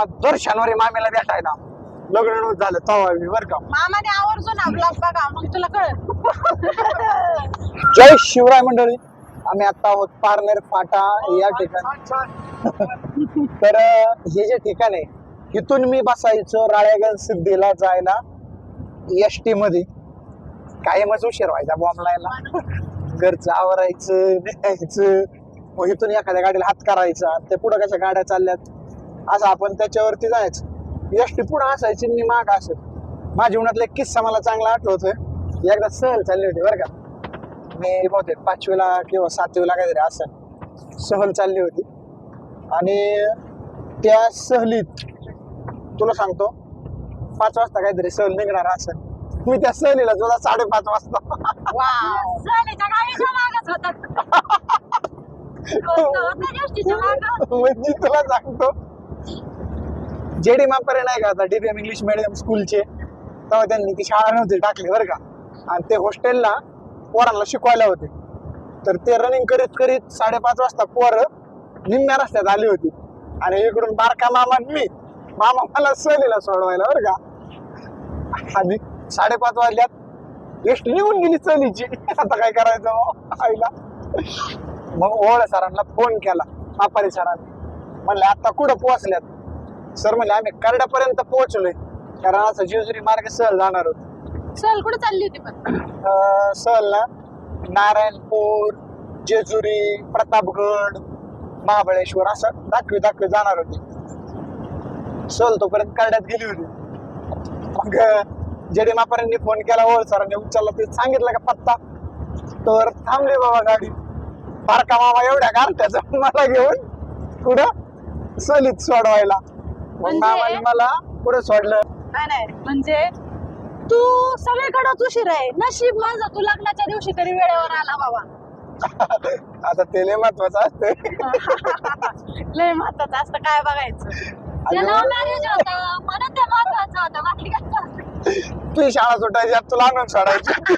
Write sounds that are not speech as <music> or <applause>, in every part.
दर शनिवारी मामीला भेटायला. लग्न नव्हतं झालं तवा मी बरं का. मामाने आवर्जून ब्लॉग बघा मग तुला कळत जय शिवराय मंडळी. आम्ही आता आहोत पारनेर फाटा या ठिकाणी. तर हे जे ठिकाण आहे इथून मी बसायचो राळेगण सिद्धीला जायला एस टी मध्ये. कायमच उशीर व्हायचा बॉम्बलायला घरचं आवरायचं निघायचं मग इथून एखाद्या गाडीला हात करायचा. ते पुढं कशा गाड्या चालल्यात? असं आपण त्याच्यावरती जायचं. एस टी पुढं असायची मी माग असत माझ्या जीवनातला एक किस्सा मला चांगला आठवतोय. एकदा सहल चालली होती बरं का. मी बहुतेक पाचवीला किंवा सातवीला काहीतरी असं सहल चालली होती. आणि त्या सहलीत तुला सांगतो पाच वाजता काहीतरी सहल निघणार असं. मी त्या सहलीला तुला साडेपाच वाजता. म्हणजे <laughs> तुला सांगतो जेडी मापारे नाही का आता? डीबीएम इंग्लिश मिडियम स्कूलचे तेव्हा त्यांनी ती शाळा नव्हती टाकली बरं का. आणि ते हॉस्टेलला पोरांना शिकवायला होते. तर ते रनिंग करीत करीत साडेपाच वाजता पोरं निम्म्या रस्त्यात आली होती. आणि इकडून बारका मामा मी मामा मला सहलीला सोडवायला बरं का. आणि साडेपाच वाजल्यात एसटी निघून गेली सहलीची. आता काय करायचं हो, आईला? मग ओळ सरांना फोन केला आपारी सरांनी. म्हणले आता कुठं पोहोचल्यात? सर म्हणले आम्ही करड्यापर्यंत पोहोचलोय. कारण असं जेजुरी मार्ग सहल जाणार होत. सहल कुठे चालली होती पण? अं, सहल ना नारायणपूर जेजुरी प्रतापगड महाबळेश्वर असं दाखवी दाखवी जाणार होती. सहल तोपर्यंत करड्यात गेली होती. मग जेडी फोन केला ओळ सरांनी उचलला ते सांगितलं का पत्ता? तर थांबली बाबा गाडी. बारका मामा एवढ्या गारट्याचा मला घेऊन कुठं सहलीत सोडवायला. मग म्हणजे? मामाने मला पुढे सोडलं. नाही नाही म्हणजे तू सगळीकडेच उशीर आहे. नशीब माझं तू लग्नाच्या दिवशी तरी वेळेवर आला बाबा. <laughs> आता ते लय महत्वाचं असते <laughs> लय महत्वाचं असतं काय बघायचं. ते? तुझी शाळा सुटायची तुला आणून सोडायची.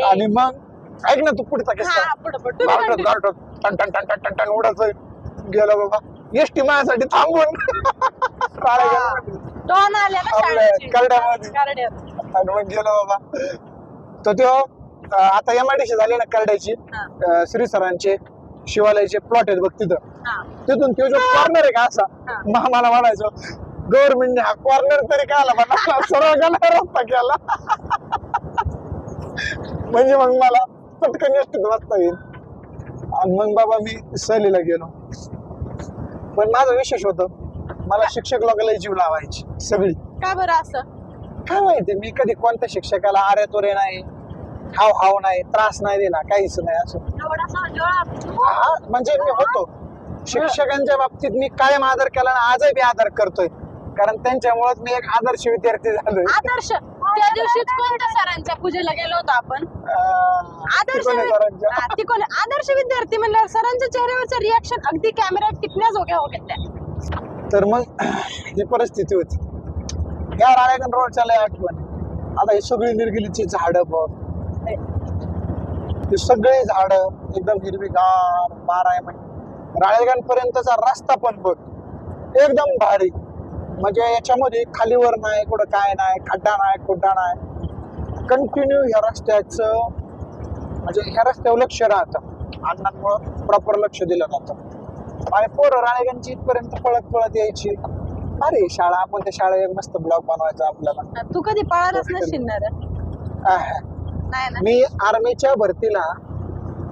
<laughs> आणि मग ऐक ना तू पुढचा किस्सा. हा टन टन टन टन टन टन उडत गेलो बाबा एसटी माझ्यासाठी थांबून राळेगणमध्ये. दोन आल्या ना आपल्या शाळेची. करड्यामध्ये. करड्यात. आणि मग गेलो बाबा तर अं, आता एम आय डी झाली ना करड्याची हा, अं, श्री सरांचे शिवालयाचे प्लॉट आहेत बघ तिथं हा. तिथून तो जो कॉर्नर आहे का असा हा. मामाला म्हणायचो गव्हर्नमेंटने हा कॉर्नर तरी काय आला मला सरळ गेला रस्ता केला म्हणजे मग मला पटकन एसटीत वाचता येईल आणि मग बाबा मी सहलीला गेलो पण माझं विशेष होतं मला शिक्षक लोकांना जीव लावायची सगळी. का बरं असं? काय माहिती मी कधी कोणत्या शिक्षकाला आरे तोरे नाही हाव हाव नाही त्रास नाही दिला काहीच नाही असं. एवढा हा. म्हणजे मी होतो. शिक्षकांच्या बाबतीत मी कायम आदर केला आणि आजही मी आदर करतोय. कारण त्यांच्यामुळे मी एक आदर्श विद्यार्थी झालोय. आदर्श. त्या दिवशीच कोणत्या सरांच्या पूजेला गेलो होतो आपण? आदर्श वि-. हा, तिकोने आदर्श विद्यार्थी म्हणल्यावर सरांच्या चेहऱ्यावरचं रिॲक्शन अगदी कॅमेऱ्यात टिपण्याच होत्या त्या. तर मग ही परिस्थिती होती. या राळेगण रोडच्या लय आठवण. आता ही सगळी निर्गिलीची झाडं बघ. ही सगळी झाडं एकदम हिरवीगार बारा महिने राळेगण पर्यंतचा रस्ता पण बघ. एकदम भारी. म्हणजे याच्यामध्ये खालीवर नाही कुठं काय नाही खड्डा नाही खुड्डा नाही. कंटिन्यू ह्या रस्त्याचं म्हणजे ह्या रस्त्यावर लक्ष राहतं. अण्णांमुळं प्रॉपर लक्ष दिलं जातं. आणि पोरं राळेगणची इथपर्यंत पळत पळत यायची. अरे शाळा आपण त्या शाळेत मस्त ब्लॉग बनवायचा आपल्याला. तू कधी पळालच नसशील. नाही ना? मी आर्मीच्या भरतीला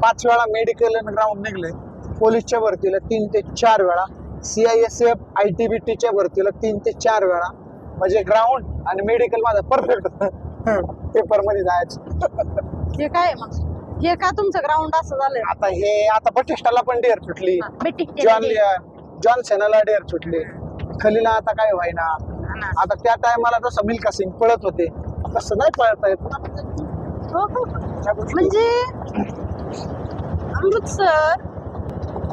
पाच वेळा मेडिकल ग्राउंड निघले. पोलीसच्या भरतीला तीन ते चार वेळा. सीआयएसएफ आय टी बी टीच्या भरतीला तीन ते चार वेळा म्हणजे ग्राउंड आणि मेडिकल माझं परफेक्ट पेपर <laughs> मध्ये जायचं. हे काय मग? हे का तुमचं ग्राउंड असं झालंय? आता हे आता बटिस्टाला पण डेअर सुटली बेटी जॉन जॉन सेनाला डेअर सुटली खलीला आता काय व्हायना? आता त्या टायमाला जसं मिल्का सिंग पळत होते तसं नाही पळता येत ना. हो, हो. म्हणजे अमृत सर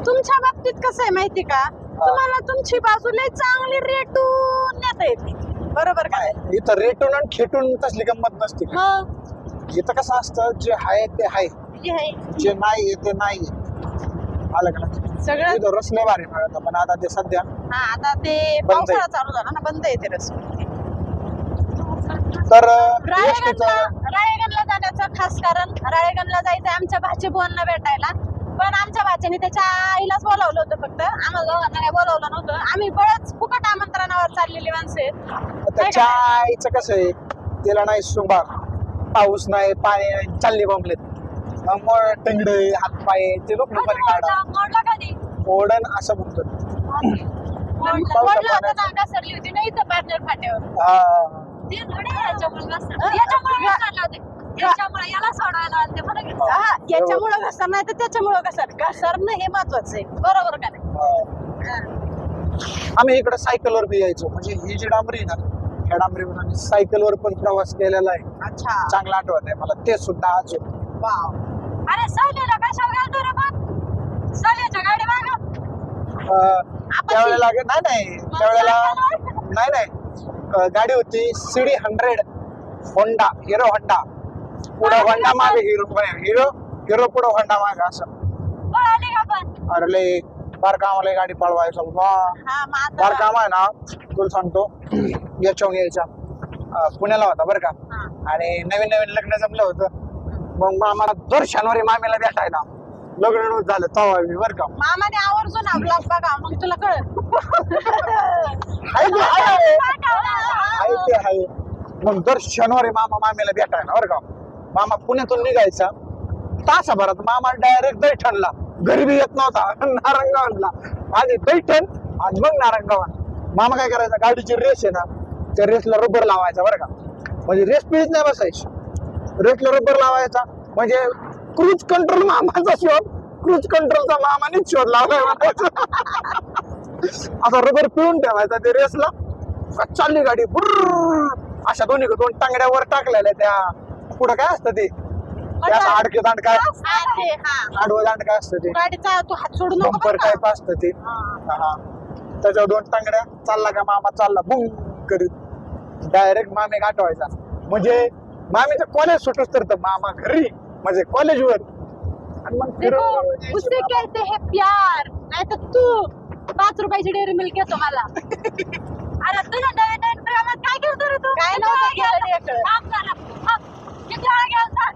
तुमच्या बाबतीत कसं आहे माहिती का? तुम्हाला तुमची बाजू लय चांगली रेटून नेता येते. बरोबर का? इथं रेटून आणि खेटून तसली गंमत नसते. मग इथं कसं असतं जे आहे ते आहे हे आहे. जे नाही ते नाही आलं का लक्षात? सगळं तिथं रसले भारी मिळत पण आता ते सध्या हा आता ते आहे. पावसाळा चालू झाला ना बंद आहे ते रस्ते तर राळेगणला एसटीचं राळेगणला जाण्याचं खास कारण राळेगणला जायचं आमच्या भाची बुवांना भेटायला. पण आमच्या भाच्याने त्याच्या आईलाच बोलावलं होतं फक्त. आम्हाला दोघांना काही बोलावलं नव्हतं. आम्ही बळच फुकट आमंत्रणावर चाललेली माणसं आहेत. आता चायचं कसं आहे? तिला नाही सुंबार पाऊस नाही पाणी नाही चालली बंबलेत. मग टंगड हात पाय ते लोक मध्ये काढा. कधी? ओढण असं म्हणतो मोडला होता ना घसरली होती ना इथं पार्लर फाट्यावर. हा. ते थोडे याच्यामुळे घसरलं. याच्यामुळे घसरलं होते. याच्यामुळे याला का? हा, याच्यामुळे घसर नाही तर त्याच्यामुळे घसर. घसरणं हे महत्वाचं आहे. बरोबर का नाही? हा. आम्ही इकडे सायकलवर बी यायचो. म्हणजे ही जी डांबरी आहे ना ह्या डांबरीवर आम्ही सायकलवर पण प्रवास केलेला आहे. अच्छा. चांगला आठवत आहे मला. ते सुद्धा अजून वाव. अरे सालेला कशावर घालतो रे पण सालेच्या गाडी माग. अं, त्यावेळेला नाही नाही. त्यावेळेला नाही नाही. अं, गाडी होती CD hundred Honda Hero Honda. पुढे होंडा मागे हिरो हिरो हिरो पुढे होंडा मागे असं. पळाली अरे लय फार कामाला ही गाडी पळवायचं. वा. हा मग आता- फार काम आहे ना तुला सांगतो. <clears throat> याच्यावर यायचा अं, पुण्याला होता बरं का. हा. आणि नवीन नवीन लग्न जमलं होतं. मग मामाला दर शनिवारी मामीला भेटायला. लग्न नव्हतं झालं तवा मी बरं का. मामाने आवर्जून बघा मग तुला ते कळ ते मग दर शनिवारी मामा मामीला भेटायला बरं का. मामा पुण्यातून निघायचा. तासाभरात मामा डायरेक्ट दैठणला घरी बी येत नव्हता. नारंगावनला आधी दैठण आज मग नारंगावन मामा काय करायचा गाडीची रेस आहे ना त्या रेसला रबर लावायचा बरं का. म्हणजे रेस पिळीत नाही बसायची. रेसला रबर लावायचा. म्हणजे क्रूज कंट्रोल मामाचा शोध. क्रूज कंट्रोलचा मामानेच शोध लावलाय असा रबर पिळून ठेवायचा ते रेसला चालली गाडी. बुर्र. अशा दोन्ही दोन टांगड्यावर टाकलेल्या त्या. पुढं काय असतं ते? आडके दांड काय आडवं दांड काय असतं ते? गाडीचा तू हात सोडू नको बंपर? असतं ते. हा. त्याच्यावर दोन टांगड्या. चालला का मामा? चालला. बुंग करीत. डायरेक्ट मामे गाठवायचा. म्हणजे मामीचं कॉलेज सुटूच तर मामा घरी म्हणजे कॉलेजवर आणि मग कहते हैं प्यार नाही तर तू पाच रुपयाची डेअरी मिल्क घेतो मला. <laughs> अरे तुझ्या नवीन नवीन प्रेमात काय नव्हतं काम करा हं. किती वेळा गेलता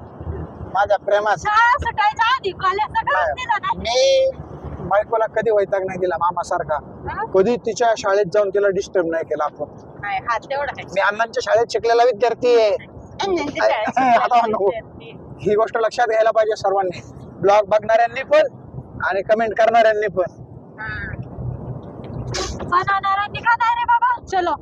माझ्या प्रेमात शाळा सुटायच्या आधी कॉलेज सगळं दिलं नाही मी बायकोला कधी वैताग नाही दिला मामासारखा. कधी तिच्या शाळेत जाऊन तिला डिस्टर्ब नाही केला आपण. तेवढा मी अण्णांच्या शाळेत शिकलेला विद्यार्थी आहे. आता नको. ही गोष्ट लक्षात घ्यायला पाहिजे सर्वांनी. ब्लॉग बघणाऱ्यांनी पण आणि कमेंट करणाऱ्यांनी पण. बनवणाऱ्यांनी रे बाबा. चलो.